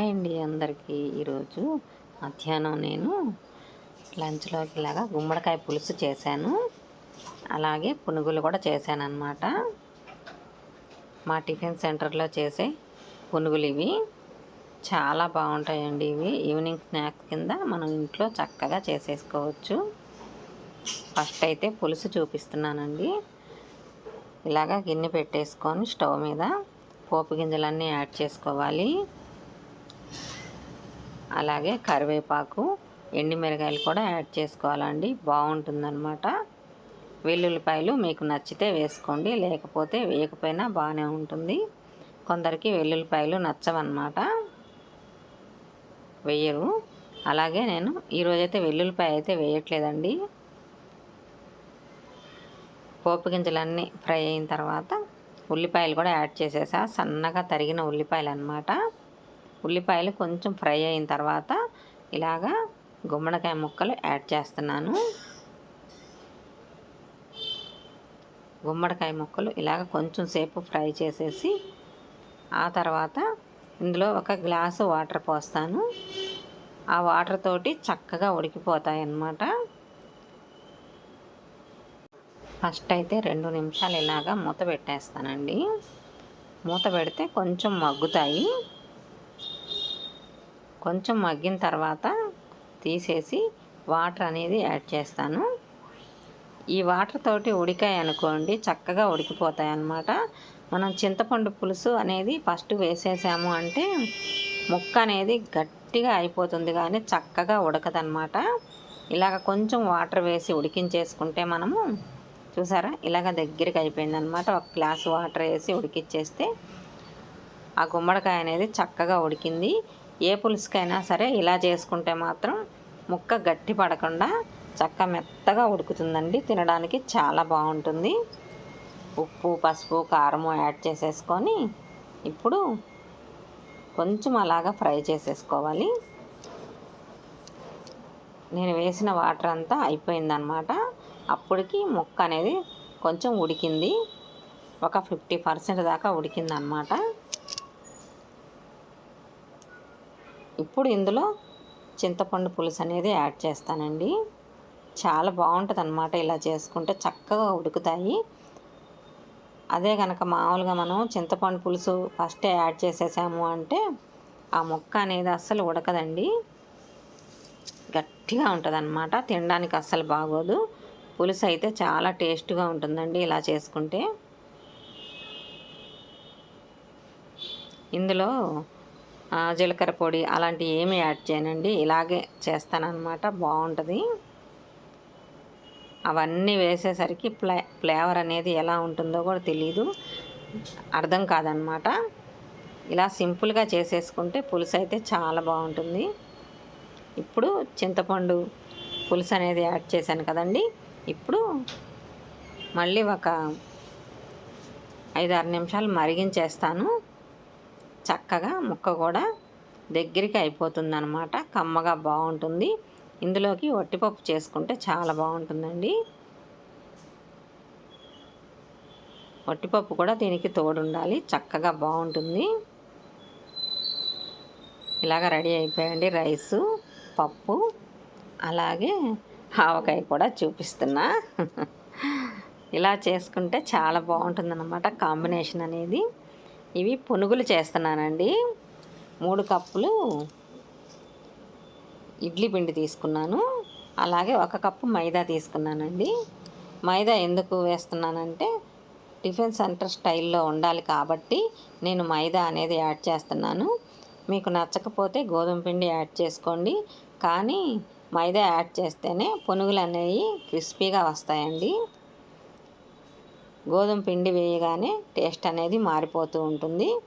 Hi అండి అందరికీ ఈరోజు మధ్యాహ్నం నేను లంచ్లోకి ఇలాగా గుమ్మడికాయ పులుసు చేశాను. అలాగే పునుగులు కూడా చేశాను అనమాట మా టిఫిన్ సెంటర్లో చేసే పునుగులు ఇవి. చాలా బాగుంటాయండి ఇవి. ఈవినింగ్ స్నాక్స్ కింద మనం ఇంట్లో చక్కగా చేసేసుకోవచ్చు. ఫస్ట్ అయితే పులుసు చూపిస్తున్నానండి. ఇలాగా గిన్నె పెట్టేసుకొని స్టవ్ మీద పోపు గింజలన్నీ యాడ్ చేసుకోవాలి. అలాగే కరివేపాకు ఎండిమిరకాయలు కూడా యాడ్ చేసుకోవాలండి. బాగుంటుందన్నమాట. వెల్లుల్లిపాయలు మీకు నచ్చితే వేసుకోండి లేకపోతే వేయకపోయినా బాగానే ఉంటుంది. కొందరికి వెల్లుల్లిపాయలు నచ్చవన్నమాట. వేయరు. అలాగే నేను ఈరోజైతే వెల్లుల్లిపాయ అయితే వేయట్లేదండి. పోపు గింజలన్నీ ఫ్రై అయిన తర్వాత ఉల్లిపాయలు కూడా యాడ్ చేసేసా. సన్నగా తరిగిన ఉల్లిపాయలు అనమాట ఉల్లిపాయలు కొంచెం ఫ్రై అయిన తర్వాత ఇలాగా గుమ్మడికాయ ముక్కలు యాడ్ చేస్తున్నాను. గుమ్మడికాయ ముక్కలు ఇలాగ కొంచెం సేపు ఫ్రై చేసేసి ఆ తర్వాత ఇందులో ఒక గ్లాసు వాటర్ పోస్తాను. ఆ వాటర్ తోటి చక్కగా ఉడికిపోతాయి అన్నమాట. ఫస్ట్ అయితే రెండు నిమిషాలు ఇలాగా మూత పెట్టేస్తానండి. మూత పెడితే కొంచెం మగ్గుతాయి. కొంచెం మగ్గిన తర్వాత తీసేసి వాటర్ అనేది యాడ్ చేస్తాను. ఈ వాటర్ తోటి ఉడికాయి అనుకోండి చక్కగా ఉడికిపోతాయి అన్నమాట. మనం చింతపండు పులుసు అనేది ఫస్ట్ వేసేసాము అంటే ముక్క అనేది గట్టిగా అయిపోతుంది కానీ చక్కగా ఉడకదనమాట ఇలాగ కొంచెం వాటర్ వేసి ఉడికించేసుకుంటే మనము చూసారా ఇలాగ దగ్గరికి అయిపోయింది అనమాట ఒక గ్లాస్ వాటర్ వేసి ఉడికిచ్చేస్తే ఆ గుమ్మడికాయ అనేది చక్కగా ఉడికింది. ఏ పులుసుకైనా సరే ఇలా చేసుకుంటే మాత్రం ముక్క గట్టి పడకుండా చక్క మెత్తగా ఉడుకుతుందండి. తినడానికి చాలా బాగుంటుంది. ఉప్పు పసుపు కారము యాడ్ చేసేసుకొని ఇప్పుడు కొంచెం అలాగా ఫ్రై చేసేసుకోవాలి. నేను వేసిన వాటర్ అంతా అయిపోయిందనమాట అప్పటికి ముక్క అనేది కొంచెం ఉడికింది. ఒక ఫిఫ్టీ పర్సెంట్ దాకా ఉడికిందనమాట ఇప్పుడు ఇందులో చింతపండు పులుసు అనేది యాడ్ చేస్తానండి. చాలా బాగుంటుంది అనమాట ఇలా చేసుకుంటే చక్కగా ఉడుకుతాయి. అదే కనుక మామూలుగా మనం చింతపండు పులుసు ఫస్టే యాడ్ చేసేసాము అంటే ఆ ముక్క అనేది అస్సలు ఉడకదండి. గట్టిగా ఉంటుంది అనమాట తినడానికి అస్సలు బాగోదు. పులుసు అయితే చాలా టేస్ట్గా ఉంటుందండి ఇలా చేసుకుంటే. ఇందులో జీలకర్ర పొడి అలాంటివి ఏమి యాడ్ చేయనండి. ఇలాగే చేస్తానన్నమాట. బాగుంటుంది. అవన్నీ వేసేసరికి ఫ్లే ఫ్లేవర్ అనేది ఎలా ఉంటుందో కూడా తెలీదు. అర్థం కాదనమాట ఇలా సింపుల్గా చేసేసుకుంటే పులుసు అయితే చాలా బాగుంటుంది. ఇప్పుడు చింతపండు పులుసు అనేది యాడ్ చేశాను కదండి. ఇప్పుడు మళ్ళీ ఒక ఐదు ఆరు నిమిషాలు మరిగించేస్తాను. చక్కగా ముక్క కూడా దగ్గరికి అయిపోతుంది అనమాట కమ్మగా బాగుంటుంది. ఇందులోకి వట్టిపప్పు చేసుకుంటే చాలా బాగుంటుందండి. వట్టిపప్పు కూడా దీనికి తోడుండాలి. చక్కగా బాగుంటుంది. ఇలాగ రెడీ అయిపోయండి రైసు పప్పు అలాగే ఆవకాయ కూడా చూపిస్తున్నా. ఇలా చేసుకుంటే చాలా బాగుంటుందన్నమాట కాంబినేషన్ అనేది. ఇవి పునుగులు చేస్తున్నానండి. మూడు కప్పులు ఇడ్లీ పిండి తీసుకున్నాను. అలాగే ఒక కప్పు మైదా తీసుకున్నానండి. మైదా ఎందుకు వేస్తున్నానంటే టిఫిన్ సెంటర్ స్టైల్లో ఉండాలి కాబట్టి నేను మైదా అనేది యాడ్ చేస్తున్నాను. మీకు నచ్చకపోతే గోధుమ పిండి యాడ్ చేసుకోండి. కానీ మైదా యాడ్ చేస్తేనే పునుగులు అనేవి క్రిస్పీగా వస్తాయండి. గోధుమ పిండి వేయగానే టేస్ట్ అనేది మారిపోతూ ఉంటుంది.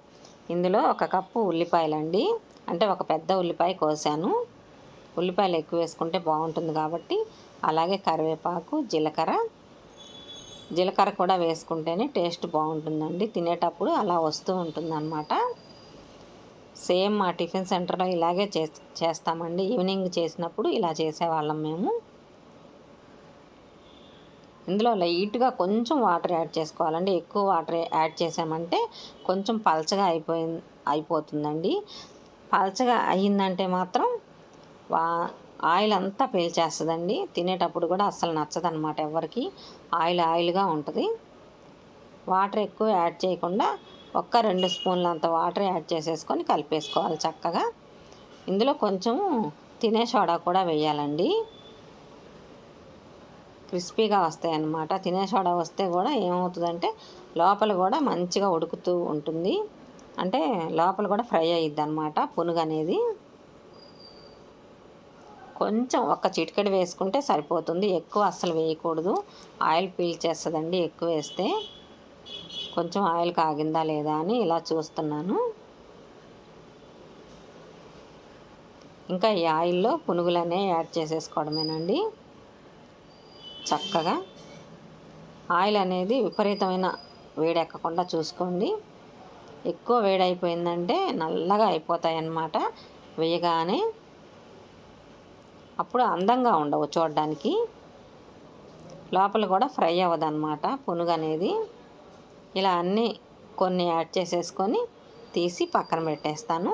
ఇందులో ఒక కప్పు ఉల్లిపాయలండి. అంటే ఒక పెద్ద ఉల్లిపాయ కోసాను. ఉల్లిపాయలు ఎక్కువ వేసుకుంటే బాగుంటుంది కాబట్టి అలాగే కరివేపాకు జీలకర్ర. జీలకర్ర కూడా వేసుకుంటేనే టేస్ట్ బాగుంటుందండి. తినేటప్పుడు అలా వస్తూ ఉంటుందన్నమాట. సేమ్ మా టిఫిన్ సెంటర్లో ఇలాగే చేస్తామండి. ఈవినింగ్ చేసినప్పుడు ఇలా చేసేవాళ్ళం మేము. ఇందులో లైట్గా కొంచెం వాటర్ యాడ్ చేసుకోవాలండి. ఎక్కువ వాటర్ యాడ్ చేసామంటే కొంచెం పలచగా అయిపోయి అయిపోతుందండి. పలచగా అయ్యిందంటే మాత్రం వా ఆయిల్ అంతా పీల్చేస్తుందండి. తినేటప్పుడు కూడా అస్సలు నచ్చదనమాట ఎవరికి ఆయిల్ ఆయిల్గా ఉంటుంది. వాటర్ ఎక్కువ యాడ్ చేయకుండా ఒక్క రెండు స్పూన్లు అంత వాటర్ యాడ్ చేసేసుకొని కలిపేసుకోవాలి చక్కగా. ఇందులో కొంచెం తినే సోడా కూడా వేయాలండి. క్రిస్పీగా వస్తాయి అన్నమాట తినే సోడా వస్తే కూడా ఏమవుతుందంటే లోపల కూడా మంచిగా ఉడుకుతూ ఉంటుంది. అంటే లోపల కూడా ఫ్రై అయ్యిద్ది అనమాట పునుగు అనేది. కొంచెం ఒక చిటికెడు వేసుకుంటే సరిపోతుంది. ఎక్కువ అస్సలు వేయకూడదు. ఆయిల్ పీల్చేస్తుందండి ఎక్కువ వేస్తే. కొంచెం ఆయిల్ కాగిందా లేదా అని ఇలా చూస్తున్నాను. ఇంకా ఈ ఆయిల్లో పునుగులనే యాడ్ చేసేసుకోవడమేనండి. చక్కగా ఆయిల్ అనేది విపరీతమైన వేడెక్కకుండా చూసుకోండి. ఎక్కువ వేడైపోయిందంటే నల్లగా అయిపోతాయి అన్నమాట వేయగానే. అప్పుడు అందంగా ఉండవు చూడడానికి. లోపల కూడా ఫ్రై అవ్వదన్నమాట పునుగు అనేది. ఇలా అన్నీ కొన్ని యాడ్ చేసేసుకొని తీసి పక్కన పెట్టేస్తాను.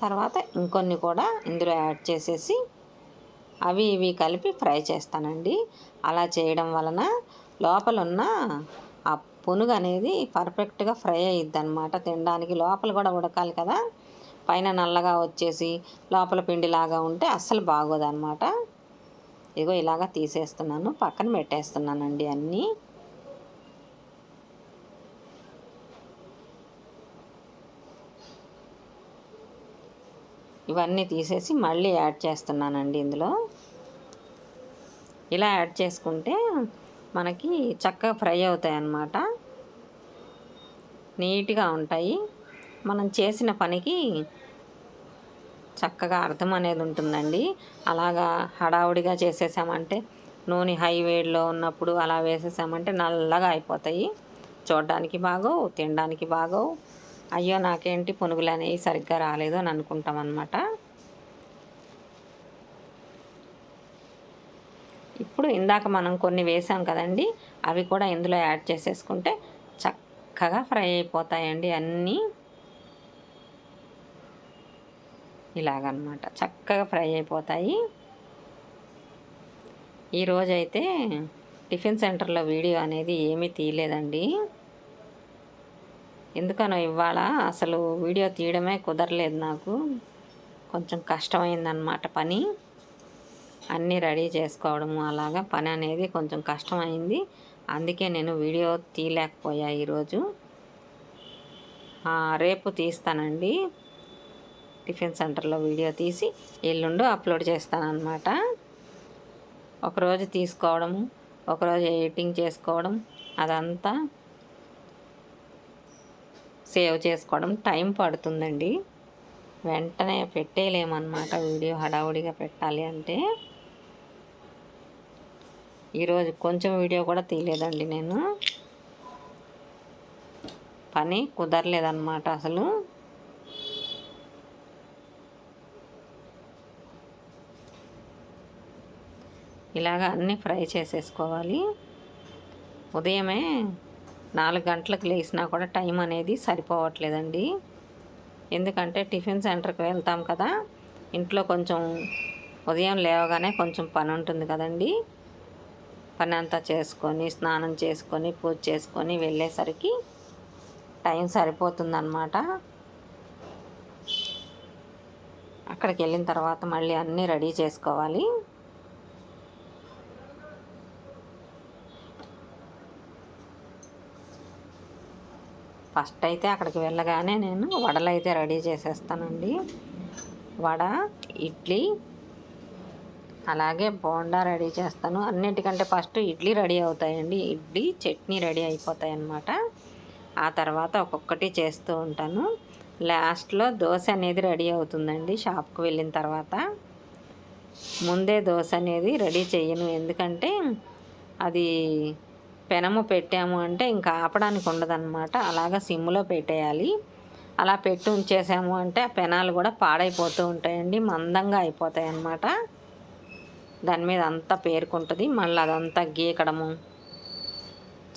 తర్వాత ఇంకొన్ని కూడా ఇందులో యాడ్ చేసేసి అవి ఇవి కలిపి ఫ్రై చేస్తానండి. అలా చేయడం వలన లోపల ఉన్న ఆ పునుగు అనేది పర్ఫెక్ట్గా ఫ్రై అయ్యిద్ది అనమాట తినడానికి లోపల కూడా ఉడకాలి కదా. పైన నల్లగా వచ్చేసి లోపల పిండిలాగా ఉంటే అస్సలు బాగోదన్నమాట. ఇగో ఇలాగా తీసేస్తున్నాను. పక్కన పెట్టేస్తున్నానండి అన్నీ. ఇవన్నీ తీసేసి మళ్ళీ యాడ్ చేస్తున్నానండి ఇందులో. ఇలా యాడ్ చేసుకుంటే మనకి చక్కగా ఫ్రై అవుతాయి అన్నమాట నీట్గా ఉంటాయి. మనం చేసిన పనికి చక్కగా అర్థం అనేది ఉంటుందండి. అలాగా హడావుడిగా చేసేసామంటే నూనె హైవేడ్లో ఉన్నప్పుడు అలా వేసేసామంటే నల్లగా అయిపోతాయి. చూడడానికి బాగోవు తినడానికి బాగోవు. అయ్యో నాకేంటి పునుగులు అనేవి సరిగ్గా రాలేదు అని అనుకుంటాం అనమాట ఇప్పుడు ఇందాక మనం కొన్ని వేసాం కదండి అవి కూడా ఇందులో యాడ్ చేసేసుకుంటే చక్కగా ఫ్రై అయిపోతాయండి అన్నీ. ఇలాగనమాట చక్కగా ఫ్రై అయిపోతాయి. ఈరోజైతే టిఫిన్ సెంటర్లో వీడియో అనేది ఏమీ తీయలేదండి. ఎందుకనో ఇవాళ అసలు వీడియో తీయడమే కుదరలేదు నాకు. కొంచెం కష్టమైందనమాట పని. అన్నీ రెడీ చేసుకోవడము అలాగా పని అనేది కొంచెం కష్టమైంది. అందుకే నేను వీడియో తీయలేకపోయా ఈరోజు. రేపు తీస్తానండి. టిఫిన్ సెంటర్లో వీడియో తీసి ఎల్లుండు అప్లోడ్ చేస్తానన్నమాట. ఒకరోజు తీసుకోవడం ఒకరోజు ఎడిటింగ్ చేసుకోవడం అదంతా సేవ్ చేసుకోవడం టైం పడుతుందండి. వెంటనే పెట్టేయలేమన్నమాట వీడియో హడావుడిగా పెట్టాలి అంటే. ఈరోజు కొంచెం వీడియో కూడా తీయలేదండి నేను. పని కుదరలేదన్నమాట అసలు. ఇలాగ అన్నీ ఫ్రై చేసేసుకోవాలి. ఉదయమే నాలుగు గంటలకు లేచినా కూడా టైం అనేది సరిపోవట్లేదండి. ఎందుకంటే టిఫిన్ సెంటర్కి వెళ్తాం కదా ఇంట్లో కొంచెం ఉదయం లేవగానే కొంచెం పని ఉంటుంది కదండి. పని అంతా చేసుకొని స్నానం చేసుకొని పూజ చేసుకొని వెళ్ళేసరికి టైం సరిపోతుందన్నమాట. అక్కడికి వెళ్ళిన తర్వాత మళ్ళీ అన్నీ రెడీ చేసుకోవాలి. ఫస్ట్ అయితే అక్కడికి వెళ్ళగానే నేను వడలు అయితే రెడీ చేసేస్తానండి. వడ ఇడ్లీ అలాగే బోండా రెడీ చేస్తాను. అన్నిటికంటే ఫస్ట్ ఇడ్లీ రెడీ అవుతాయండి. ఇడ్లీ చట్నీ రెడీ అయిపోతాయి అన్నమాట ఆ తర్వాత ఒక్కొక్కటి చేస్తూ ఉంటాను. లాస్ట్లో దోశ అనేది రెడీ అవుతుందండి షాప్కి వెళ్ళిన తర్వాత. ముందే దోశ అనేది రెడీ చేయను. ఎందుకంటే అది పెనము పెట్టాము అంటే ఇంకా ఆపడానికి ఉండదన్నమాట. అలాగ సిమ్లో పెట్టేయాలి. అలా పెట్టి ఉంచేసాము అంటే ఆ పెనాలు కూడా పాడైపోతూ ఉంటాయండి. మందంగా అయిపోతాయి అన్నమాట దాని మీద అంతా పేరుకుంటుంది. మళ్ళీ అదంతా గీకడము.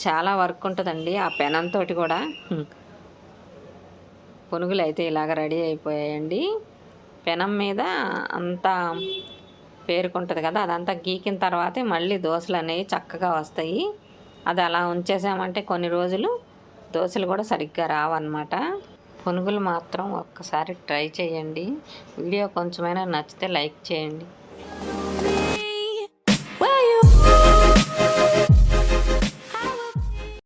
చాలా వర్క్ ఉంటుందండి ఆ పెనంతో కూడా. పునుగులు అయితే ఇలాగ రెడీ అయిపోయాయండి. పెనం మీద అంతా పేరుకుంటుంది కదా అదంతా గీకిన తర్వాతే మళ్ళీ దోశలు అనేవి చక్కగా వస్తాయి. అది అలా ఉంచేసామంటే కొన్ని రోజులు దోశలు కూడా సరిగ్గా రావన్నమాట. పునుగులు మాత్రం ఒక్కసారి ట్రై చేయండి. వీడియో కొంచెమైనా నచ్చితే లైక్ చేయండి.